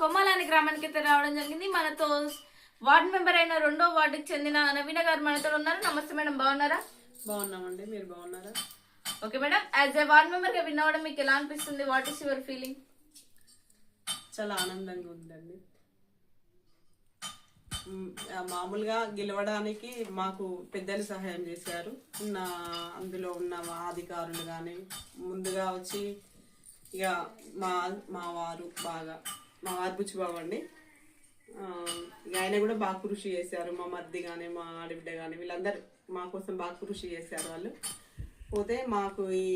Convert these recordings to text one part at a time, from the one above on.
బొమ్మలాని గ్రామానికి అయితే రావడం జరిగింది. మనతో వార్డ్ మెంబర్ అయిన రెండో వార్డుకి చెందిన నవీన గారు మనతో ఉన్నారు. నమస్తే మేడం బాగున్నారా? బాగున్నామండి మీరు బాగున్నారా? Okay madam as a ward మెంబర్గా విన్ అవ్వడం మీకు ఎలా అనిపిస్తుంది? వాట్ ఈస్ యువర్ ఫీలింగ్ చాలా ఆనందంగా ఉందండి. మామూలుగా గెలవడానికి మాకు పెద్దలు సహాయం చేశారు. ఉన్న అందులో ఉన్న అధికారులు కానీ ముందుగా వచ్చి ఇక మా మా వారు బాగా మా వారు బుచ్చిబాబు అండి ఇక ఆయన కూడా బాగా కృషి చేశారు. మా మర్ది కానీ మా ఆడబిడ్డ కానీ వీళ్ళందరూ మా కోసం బాగా కృషి చేశారు వాళ్ళు. పోతే మాకు ఈ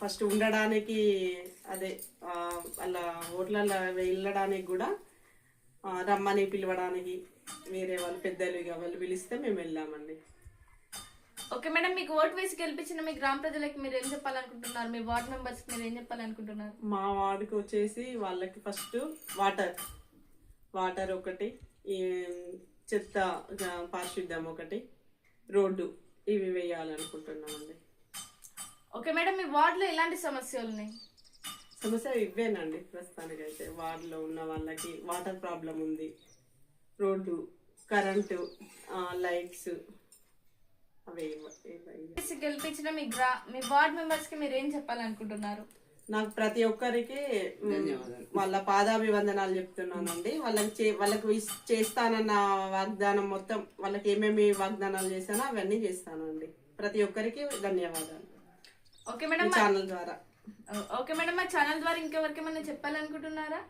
ఫస్ట్ ఉండడానికి అదే వాళ్ళ ఓట్లలో వెళ్ళడానికి కూడా రమ్మని పిలవడానికి వేరే వాళ్ళు పెద్దలు ఇక వాళ్ళు పిలిస్తే మేము వెళ్ళామండి. ఓకే మేడం మీకు ఓట్ వేసి గెలిపించిన మీ గ్రామ ప్రజలకి మీరు ఏం చెప్పాలనుకుంటున్నారు? మీ వార్డ్ మెంబర్స్ మీరు ఏం చెప్పాలనుకుంటున్నారు? మా వాడికి వచ్చేసి వాళ్ళకి ఫస్ట్ వాటర్. వాటర్ ఒకటి ఈ చెత్త పారిశుద్ధ్యం ఒకటి రోడ్డు ఇవి వేయాలనుకుంటున్నామండి. ఓకే మేడం మీ వార్డులో ఎలాంటి సమస్యలు ఉన్నాయి? సమస్య ఇవేనండి ప్రస్తుతానికైతే. వార్డులో ఉన్న వాళ్ళకి వాటర్ ప్రాబ్లం ఉంది రోడ్డు కరెంటు లైట్స్ గెలిపించిన మీ గ్రా మీ వార్డ్ మెంబర్స్కి మీరు ఏం చెప్పాలనుకుంటున్నారు? నాకు ప్రతి ఒక్కరికి వాళ్ళ పాదాభివందనాలు చెప్తున్నానండి. వాళ్ళకి చే- వాళ్ళకు చేస్తానన్న వాగ్దానం మొత్తం వాళ్ళకి ఏమేమి వాగ్దానాలు చేశానో అవన్నీ చేస్తానండి. ప్రతి ఒక్కరికి ధన్యవాదాలు. ఓకే మేడం ఛానల్ ద్వారా. ఓకే మేడం మా ఛానల్ ద్వారా ఇంకెవరికి ఏమైనా చెప్పాలనుకుంటున్నారా?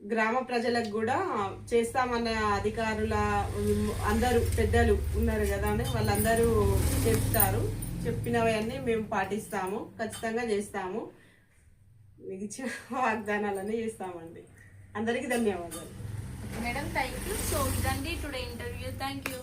గ్రామ ప్రజలకు కూడా చేస్తామన్న అధికారుల అందరూ పెద్దలు ఉన్నారు కదా అని వాళ్ళందరూ చెప్తారు. చెప్పినవన్నీ మేము పాటిస్తాము. ఖచ్చితంగా చేస్తాము. మీకు ఇచ్చిన వాగ్దానాలన్నీ చేస్తామండి. అందరికీ ధన్యవాదాలు. మేడం థ్యాంక్ యూ సో ఇదండి టుడే ఇంటర్వ్యూ థ్యాంక్ యూ